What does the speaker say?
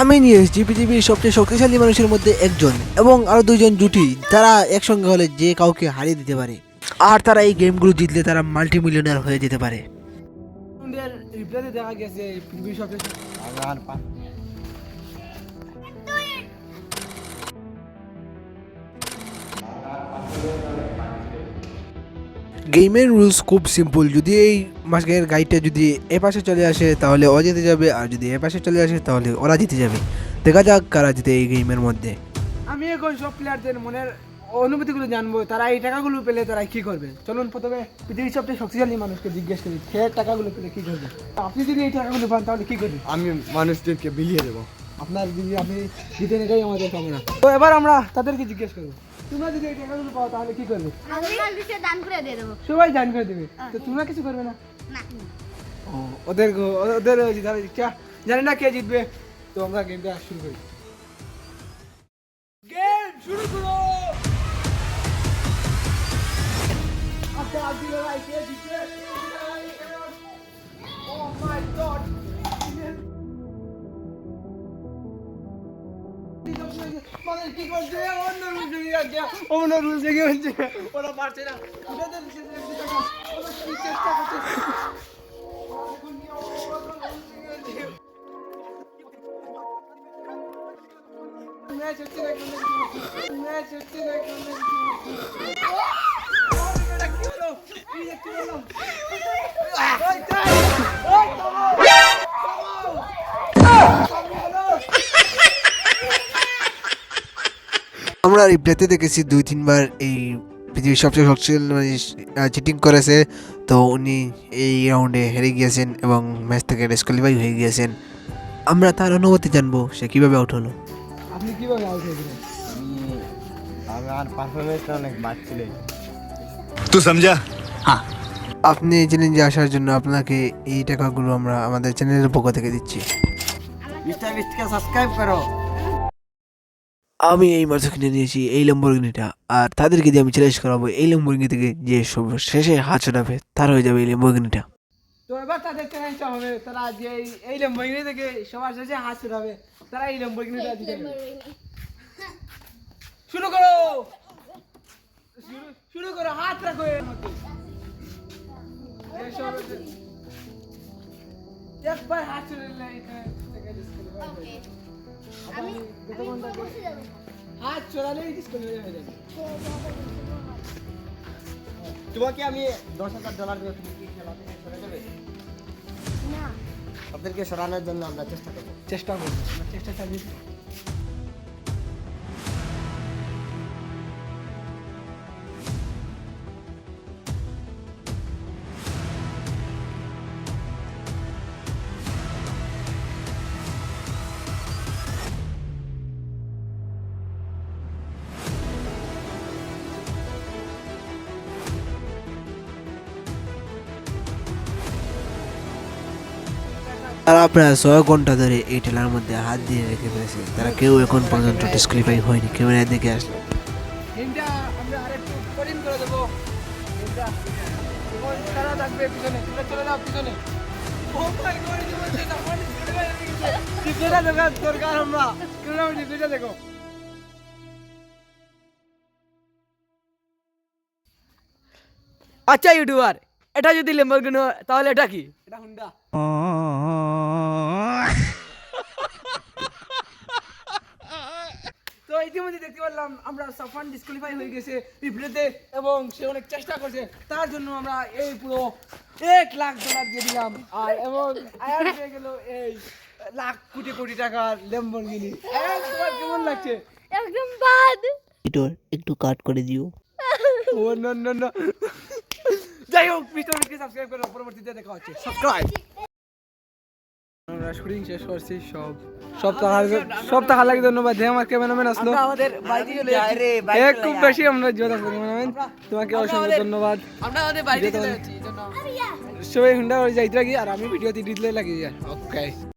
আমি নিয়ে এসেছি পৃথিবীর সবচেয়ে শক্তিশালী মানুষের মধ্যে একজন এবং আরও দুইজন জুটি তারা একসঙ্গে হলে যে কাউকে হারিয়ে দিতে পারে। আর তারা এই গেমগুলো জিতলে তারা মাল্টি মিলিয়নার হয়ে যেতে পারে। দেখা গেছে গেমের রুলস খুব সিম্পল যদি এই মাসের গাইডটা যদি এ পাশে চলে আসে তাহলে ও জিতে যাবে আর যদি এ পাশে চলে আসে তাহলে ওরা জিতে যাবে। দেখা যাক কারা জিতে এই গেমের মধ্যে। আমি এখন সব প্লেয়ারদের মনের অনুভূতিগুলো জানব তারা এই টাকাগুলো পেলে তারা কি করবে? চলুন প্রথমে পৃথিবীর সবচেয়ে শক্তিশালী মানুষকে জিজ্ঞেস করি সে টাকাগুলো পেলে কি করবে? আপনি যদি এই টাকাগুলো পান তাহলে কি করবেন? আমি মানুষদেরকে বিলিয়ে দেবো। আপনার যদি আপনি জিতেন এটাই আমাদের কামনা। তো এবার আমরা তাদেরকে জিজ্ঞেস করব। তোমরা যদি এই টাকাগুলো পাও তাহলে কি করবে? দান করে দিয়ে দেবো। সবাই জান করে দেবে। তো তোমরা কিছু করবে না? ও ওদের ওদের জানি না কে জিতবে। তো আমরা গেমটা শুরু করি। গেম শুরু করো! আচ্ছা আজকে লড়াই কে জিতবে? Oh my god! মানে কি করছে? অন্য রুল জেগে যাচ্ছে অন্য রুল জেগে হচ্ছে ওরা পারছে না ওদের ওরা কি চেষ্টা করছে ম্যাচ হচ্ছে না কোনো ম্যাচ হচ্ছে না কোনো আমরা রিপ্লেতে দেখেছি দুই তিনবার এই পৃথিবীর সবচেয়ে শক্তিশালী মানে চিটিং করেছে। তো উনি এই রাউন্ডে হেরে গিয়েছেন এবং ম্যাচ থেকে ডিসকোয়ালিফাই হয়ে গিয়েছেন। আমরা তার অনুভূতি জানব সে কীভাবে আউট হলো। আপনি কীভাবে আউট হয়েছিলেন? আপনি চ্যালেঞ্জে আসার জন্য আপনাকে এই টাকাগুলো আমরা আমাদের চ্যানেলের পক্ষ থেকে দিচ্ছি। সাবস্ক্রাইব করো। আমি এই মাত্র কিনে নিয়েছি এই লম্বরগিনিটা আর তাদেরকে দিয়ে আমি চ্যালেঞ্জ করাবো এই লম্বরগিনি থেকে যে সব শেষে হাত ছড়াবে তার হয়ে যাবে এই লম্বরগিনিটা তো এবার তাদের চ্যালেঞ্জটা হবে তারা যে এই- এই লম্বরগিনি থেকে সবার শেষে হাত ছুটাবে তারা এই লম্বরগিনিটা নেবে। শুরু করো! শুরু করো হাত রাখো এর মধ্যে। একবার হাত ছুটে আমি বসে যাব। হাত চড়ালেই ডিসকালিফাই হয়ে যাবে। তোমাকে আমি দশ হাজার ডলার দিয়ে তুমি কি খেলা থেকে সরে যাবে? না। ওদেরকে সরানোর জন্য আমরা চেষ্টা করব। চেষ্টা করব। চেষ্টা চালিয়ে তারা প্রায় ছয় ঘণ্টা ধরে এই টেলার মধ্যে হাত দিয়ে রেখে ফেলেছে। তারা কেউ এখন পর্যন্ত ডিসকোয়ালিফাই হয়নি। ক্যামেরার দিকে আসলে দেখো। আচ্ছা ইউটিউবার। এটা যদি লেম্বরগিনি হয় তাহলে এটা কি? এটা হুন্ডা তো ইতিমধ্যে দেখতে পারলাম আমরা সাফান ডিসকোয়ালিফাই হয়ে গেছে রিপ্লেতে এবং সে অনেক চেষ্টা করছে। তার জন্য আমরা এই পুরো এক লাখ ডলার দিয়ে দিলাম। আর এবং আয়ার পেয়ে গেল এই লাখ কোটি কোটি টাকার ল্যাম্বরগিনি তোমার কেমন লাগছে? একদম বাদ। একটু কাট করে দিও। ও না না না যাই হোক মিস্টার সাবস্ক্রাইব করো পরবর্তীতে দেখা হচ্ছে। সাবস্ক্রাইব আমরা শুটিং শেষ করছি সব সব টাকা সব টাকা লাগে ধন্যবাদ। যে আমার ক্যামেরাম্যান আসলো। আমাদের বাইরে চলে এ খুব বেশি আমরা জোদা ক্যামেরাম্যান তোমাকে অসংখ্য ধন্যবাদ। আমরা আমাদের বাইরে চলে যাচ্ছি সবাই হুন্ডা যাইতে লাগি আর আমি ভিডিও দিতে লাগি ওকে